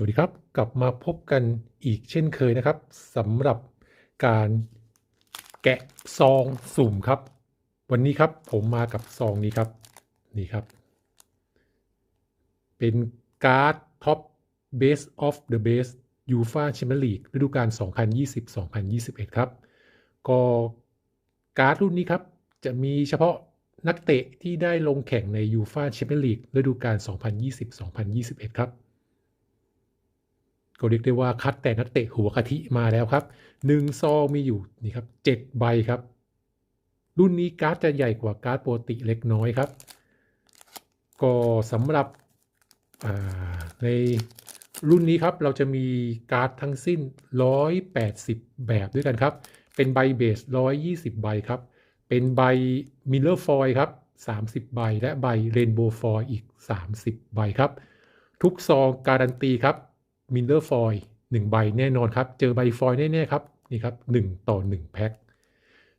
สวัสดีครับ กลับมาพบกันอีกเช่นเคยนะครับสำหรับการแกะซองสุ่มครับ วันนี้ครับผมมากับซองนี้ครับนี่ครับ เป็นการ์ดท็อป Base of the Base UEFA Champions League ฤดูกาล 2020-2021 ครับ ก็การ์ดรุ่นนี้ครับ จะมีเฉพาะนักเตะที่ได้ลงแข่งใน UEFA Champions League ฤดูกาล 2020-2021 ครับ ก็เรียกได้ว่าคัดแต่นักเตะหัวกะทิมาแล้วครับหนึ่งซองมีอยู่นี่ครับเจ็ดใบครับ รุ่นนี้การ์ดจะใหญ่กว่าการ์ดปกติเล็กน้อยครับ ก็สำหรับในรุ่นนี้ครับเราจะมีการ์ดทั้งสิ้น 180 แบบด้วยกันครับ เป็นใบเบส 120 ใบครับ เป็นใบมิลเลอร์ฟอยครับ 30 ใบ และใบเรนโบว์ฟอยอีก 30 ใบครับ ทุกซองการันตีครับ มิลเลอร์ฟอยหนึ่งใบแน่นอนครับ เจอใบฟอยแน่ๆครับนี่ครับหนึ่งต่อหนึ่งแพ็ค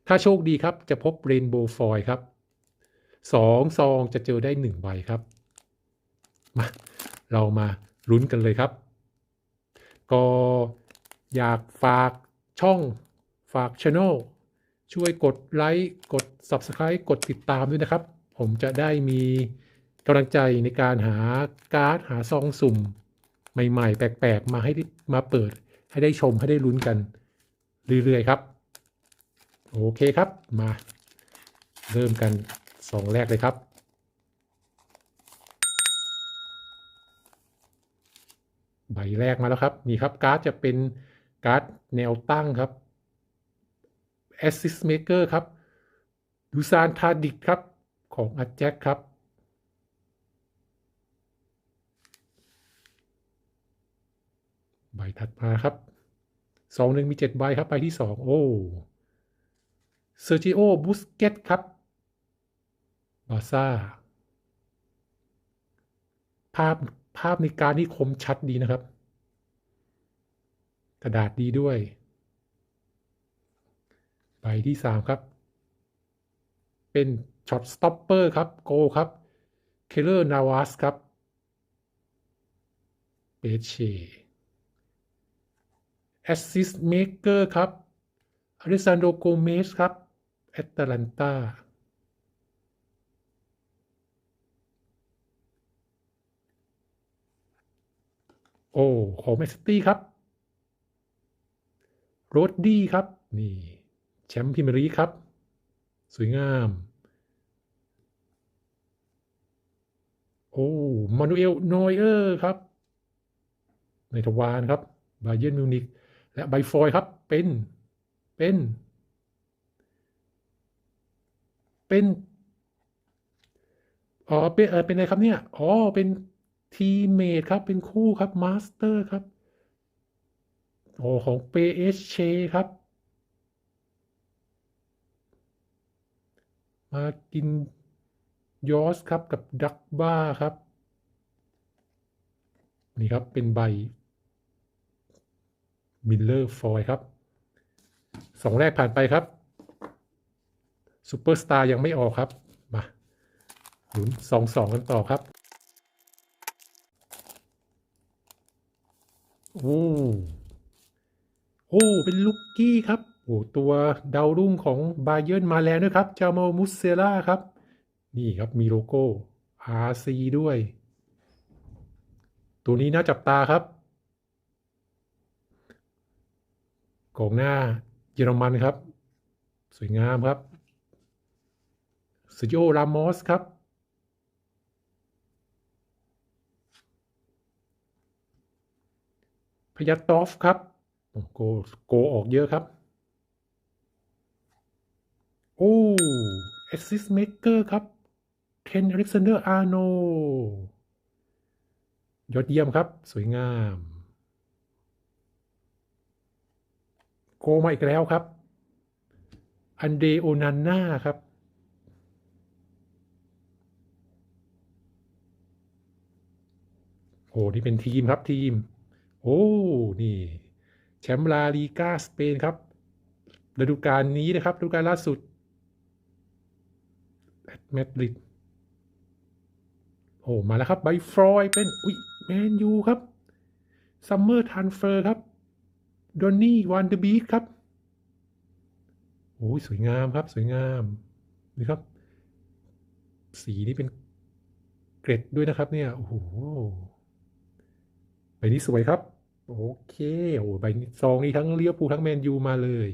ถ้าโชคดีครับจะพบเรนโบว์ฟอยครับสองซองจะเจอได้หนึ่งใบครับมาเรามาลุ้นกันเลยครับ ก็อยากฝากช่องฝากช anel ช่วยกดไลค์กด Subscribe กดติดตามด้วยนะครับ ผมจะได้มีกำลังใจในการหาการ์ดหาซองสุ่ม ใหม่ๆ แปลกๆ มาให้มาเปิดให้ได้ชมให้ได้ลุ้นกัน เรื่อยๆครับ โอเคครับมา เริ่มกันสองแรกเลยครับ ใบแรกมาแล้วครับ นี่ครับการ์ดจะเป็นการ์ดแนวตั้งครับ Assist Maker ครับดูซานทาดิกครับของอาแจ็คครับ บถัดมาครับสองหนึ่งมีเจ็ดใบครับใบที่สองโอ้เซอร์จิโอบุสเกตครับบาซ่าภาพภาพในการที่คมชัดดีนะครับ กระดาษดีด้วย ใบที่สามครับ เป็นช็อตสต็อปเปอร์ครับ โกครับ เคเลอร์นาวาสครับเปเช Assist Maker ครับอเลซานโดโกเมสครับแอตแลนตาโอ้ของแมนซิตี้ครับโรดดี้ครับ นี่ แชมป์พิมรีครับ สวยงาม โอ้มานูเอลนอยเออร์ครับ ในทวารครับ บาเยนมิวนิก และใบฟอยครับเป็นเป็น เป็นอ๋อเป็นเออเป็นอะไรครับเนี่ยอ๋อเป็นทีเมทครับเป็นคู่ครับมาสเตอร์ครับโอ้ของเปเชเชครับ มากินยอสครับกับดักบ้าครับ นี่ครับเป็นใบ มิลเลอร์ฟอยครับสองแรกผ่านไปครับซูเปอร์สตาร์ยังไม่ออกครับ มาหนุนสองสองกันต่อครับโอ้โอ้เป็นลุกกี้ครับโอ้ตัวดาวรุ่งของบาเยิร์นมาแล้วนะครับ จาโมมุสเซล่าครับ นี่ครับมีโลโก้ RC ด้วย ตัวนี้น่าจับตาครับ กองหน้าเยอรมันครับ สวยงามครับซิโยรามอสครับพยัตตอฟครับโกโกออกเยอะครับ โอ้เอซิสเมเกอร์ครับเคนอเล็กซานเดอร์อาร์โน ยอดเยี่ยมครับ สวยงาม โกมาอีกแล้วครับ อันเดโอนันนาครับ โอ้นี่เป็นทีมครับทีม โอ้ นี่ แชมป์ลาลีกาสเปนครับฤดูกาลนี้นะครับฤดูกาลล่าสุดแอตมดริดโอ้ มาแล้วครับไบฟรอยเป็น อุ้ยแมนยูครับซัมเมอร์ทันเฟอร์ครับ ดอนนี่วันเดอร์บีครับโอ้ยสวยงามครับ สวยงามนี่ครับ สีนี่เป็นเกรดด้วยนะครับ เนี่ยโอ้โหใบนี้สวยครับ โอเคโอ้ใบนี้ซองนี้ทั้งเลี้ยวภูทั้งแมนยูมาเลย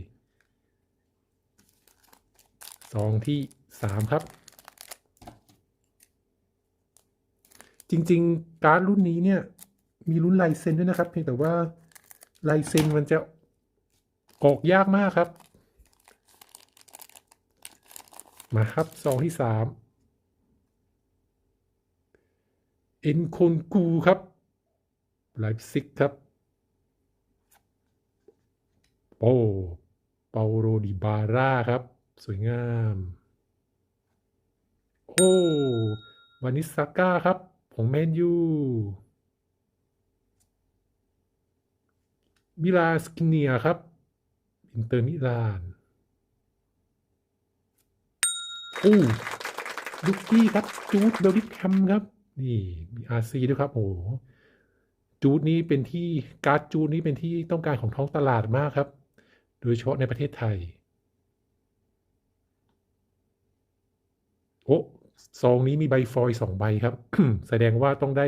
ซองที่สามครับ จริง ๆ การ์ดรุ่นนี้เนี่ย มีรุ่นลายเซ็นด้วยนะครับ เพียงแต่ว่า ลายเซ็นมันจะออกยากมากครับ มาครับซองที่สามเอ็นโคนกูครับไลฟ์ซิกครับโอ้เปาโรดิบาร่าครับ สวยงาม โอ้วานิสซาก้าครับ ของแมนยู มิลาสกิเนียครับ อินเตอร์มิลานโอ้ลูกกี้ครับ จูดเบลลิแคมครับ นี่มีอาซีด้วยครับ โอ้จูดนี้เป็นที่การ์ดจูดนี้เป็นที่ต้องการของท้องตลาดมากครับ โดยเฉพาะในประเทศไทย โอ้ซองนี้มีใบฟอยสองใบครับ แสดงว่าต้องได้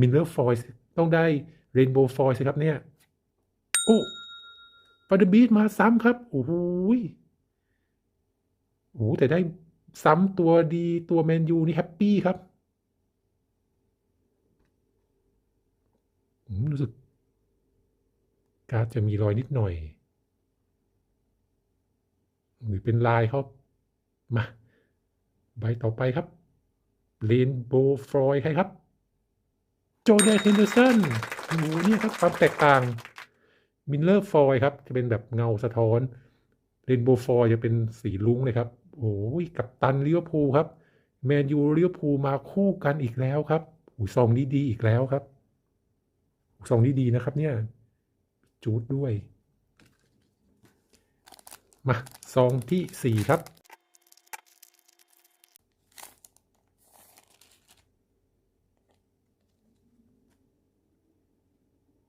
มินเลอร์ฟอยล์ต้องได้เรนโบว์ฟอยล์สิครับเนี่ย โอ้ฟาเดอร์บีทมาซ้ำครับ โอ้โหโอ้โหแต่ได้ซ้ำตัวดีตัวแมนยูนี่แฮปปี้ครับอืมรู้สึก การจะมีรอยนิดหน่อย หรือเป็นลายเขามา ใบต่อไปครับเรนโบว์ฟอยใครครับ โจเดนเฮนเดอร์สันโอ้โหเนี่ยครับ ความแตกต่าง มินเลอร์ฟอยครับ จะเป็นแบบเงาสะท้อนเรนโบว์ฟอยจะเป็นสีลุ้งเลยครับโอ้ยกับตันลิเวอร์พูลครับแมนยูลิเวอร์พูลมาคู่กันอีกแล้วครับอ้ยซองนี้ดีอีกแล้วครับซองนี้ดีนะครับ เนี่ย จูดด้วย มาซองที่สี่ครับ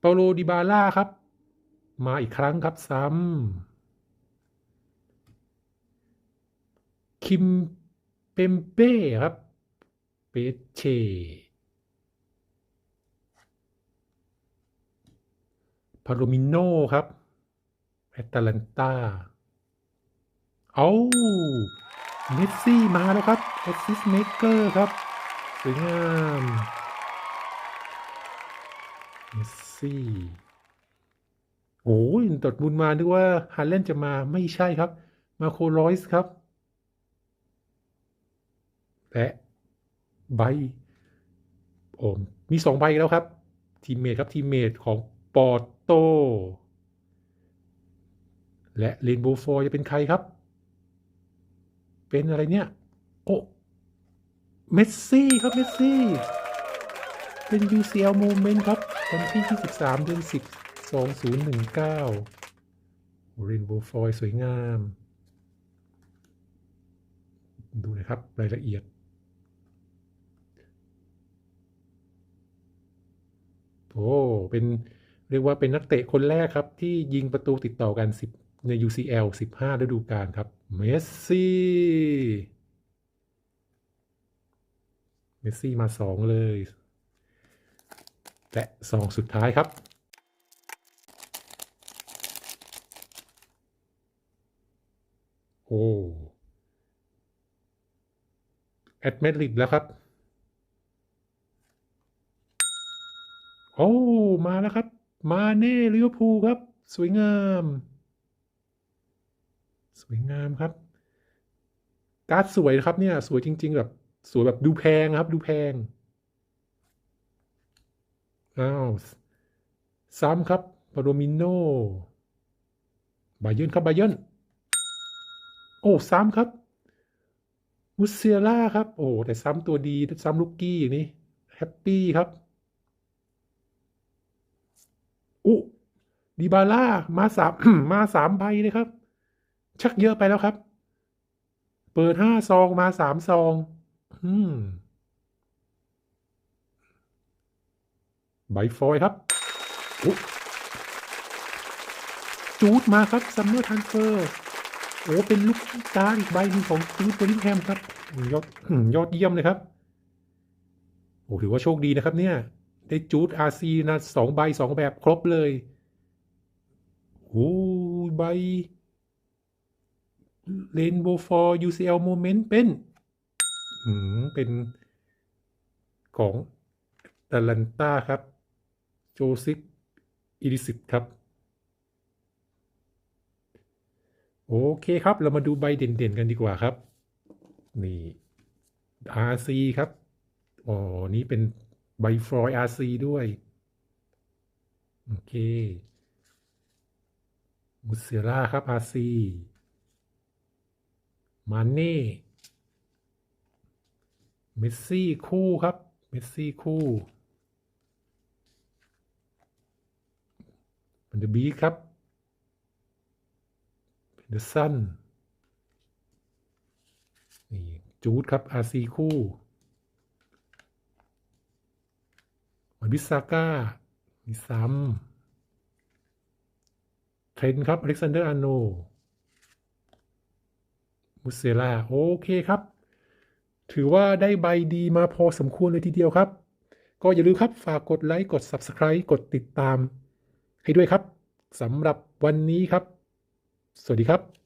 เปาโลดิบาล่าครับ มาอีกครั้งครับซ้ำคิมเปมเป้ครับ เปเชพาโรมิโนครับแอตแลนตาเอาเมสซี่มาแล้วครับแอสซิสเมเกอร์ครับ สวยงามเมสซี่ โอ้ยตดบุญมานึกว่าฮาเลนจะมาไม่ใช่ครับ มาโครอยส์ครับ และใบโอ้มีสองใบแล้วครับ ทีมเมทครับทีมเมทของปอร์โต และเรนโบว์ฟอยจะเป็นใครครับ เป็นอะไรเนี่ย โอ้เมสซี่ครับเมสซี่ เป็น UCL Moment ครับวันที่ 23 เดือน 10 2019เรนโบฟอยสวยงาม ดูนะครับรายละเอียด โอ้ เป็นเรียกว่าเป็นนักเตะคนแรกครับ ที่ยิงประตูติดต่อกัน 10 ใน UCL 15 ฤดูกาลครับ เมสซี่ เมสซี่มาสองเลย และสองสุดท้ายครับ โอ้แอดเมดริดแล้วครับ โอ้ มาแล้วครับ มาเน่ลิเวอร์พูลครับ สวยงาม สวยงามครับ การ์ดสวยครับเนี่ย สวยจริง ๆ แบบ สวยแบบดูแพงครับ ดูแพง อ้าว ซ้ำครับปาโรมิโนบาเยนครับบาเยน โอ้ซ้ำครับมุสเซียล่าครับ โอ้แต่ซ้ำตัวดี ซ้ำลูกกี้อย่างนี้แฮปปี้ครับอุดีบาล่ามาสามมาสามใบเลยครับ ชักเยอะไปแล้วครับ เปิดห้าซองมาสามซอง อืมใบฟอยครับจูดมาครับซัมเมอร์ทันเฟอร์ อ้เป็นลูกการอีกใบหนึ่งของจูดเบลลิงแฮมครับยอดยอดเยี่ยมเลยครับโอ้ถือว่าโชคดีนะครับเนี่ย ได้จูดอาร์ซีนะสองใบสองแบบครบเลยโอ้ใบเรนโบฟอร์ UCL Moment เป็นอืมเป็นของตแลนตาครับ โจซิปอิริสิตครับ โอเคครับ เรามาดูใบเด่นๆกันดีกว่าครับ นี่ RC ครับอ๋อนี้เป็นใบฟลอย RC ด้วย โอเคมุสเซล่าครับ RC มาเน่เมสซี่คู่ครับ เมสซี่คู่มันเดบีครับ เดอะซันนี่จูดครับ RC คู่วันบิสซาก้ามีซ้ำเทรนครับอเล็กซานเดอร์อาโนมุสเซล่าโอเคครับ ถือว่าได้ใบดีมาพอสมควรเลยทีเดียวครับ ก็อย่าลืมครับฝากกดไลค์ กด Subscribe กดติดตามให้ด้วยครับสำหรับวันนี้ครับ สวัสดีครับ